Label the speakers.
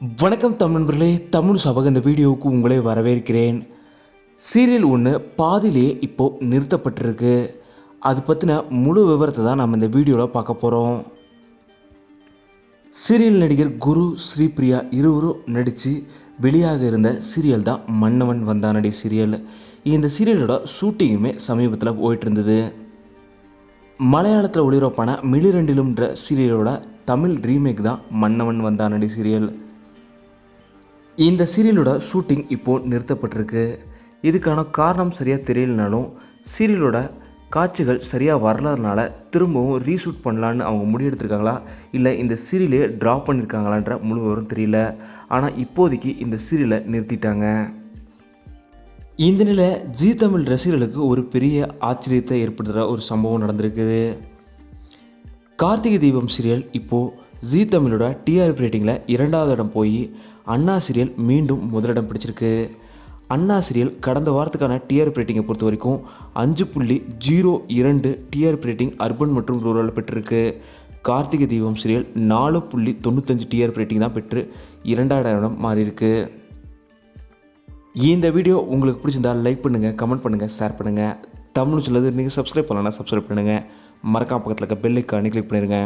Speaker 1: வணக்கம் தமிழ் நண்பர்களே தமிழ் சபக இந்த வீடியோவுக்கு உங்களை வரவேற்கிறேன். சீரியல் ஒன்று பாதியிலேயே இப்போ நிறுத்தப்பட்டிருக்கு. அது பற்றின முழு விவரத்தை தான் நம்ம இந்த வீடியோவில் பார்க்க போகிறோம் சீரியல் நடிகர் குரு ஸ்ரீபிரியா இருவரும் நடித்து வெளியாக இருந்த சீரியல் தான் மன்னவன் வந்தானடி சீரியல். இந்த சீரியலோட ஷூட்டிங்குமே சமீபத்தில் போயிட்டு இருந்தது மலையாளத்தில் ஒளிபரப்பான மிளிரெண்டிலும்ன்ற சீரியலோட தமிழ் ரீமேக் தான் மன்னவன் வந்தானடி சீரியல். இந்த சீரியலோட ஷூட்டிங் இப்போது நிறுத்தப்பட்டிருக்கு. இதுக்கான காரணம் சரியாக தெரியலனாலும் சீரியலோட காட்சிகள் சரியாக வரலனால திரும்பவும் ரீஷூட் பண்ணலான்னு அவங்க முடிவெடுத்திருக்காங்களா இல்லை இந்த சீரியலே ட்ராப் பண்ணியிருக்காங்களான்ற முழு விவரம் தெரியல. ஆனால் இப்போதைக்கு இந்த சீரியலை நிறுத்திட்டாங்க. இந்த நிலை ஜீ தமிழ் ரசிகர்களுக்கு ஒரு பெரிய ஆச்சரியத்தை ஏற்படுத்துகிற ஒரு சம்பவம் நடந்திருக்குது. கார்த்திகை தீபம் சீரியல் இப்போது ஜீ தமிழோட டிஆர்பி ரேட்டிங்கில் இரண்டாவது இடம் போய் அண்ணா சீரியல் மீண்டும் முதலிடம் பிடிச்சிருக்கு. அண்ணா சீரியல் கடந்த வாரத்துக்கான டிஆர்பி ரேட்டிங்கை பொறுத்த வரைக்கும் அஞ்சு புள்ளி ஜீரோ இரண்டு டிஆர்பி ரேட்டிங் அர்பன் மற்றும் ரூரல் பெற்றிருக்கு. கார்த்திகை தீபம் சீரியல் நாலு புள்ளி தொண்ணூத்தஞ்சு டிஆர்பி ரேட்டிங் தான் பெற்று இரண்டாவது இடம் மாறியிருக்கு. இந்த வீடியோ உங்களுக்கு பிடிச்சிருந்தா லைக் பண்ணுங்கள் கமெண்ட் பண்ணுங்கள் ஷேர் பண்ணுங்கள் தமிழ் சொல்லது நீங்கள் சப்ஸ்கிரைப் பண்ணலன்னா சப்ஸ்கிரைப் பண்ணுங்கள் மறக்காம பக்கத்தில் இருக்க பெல்லுக்கு அணி கிளிக் பண்ணிடுங்க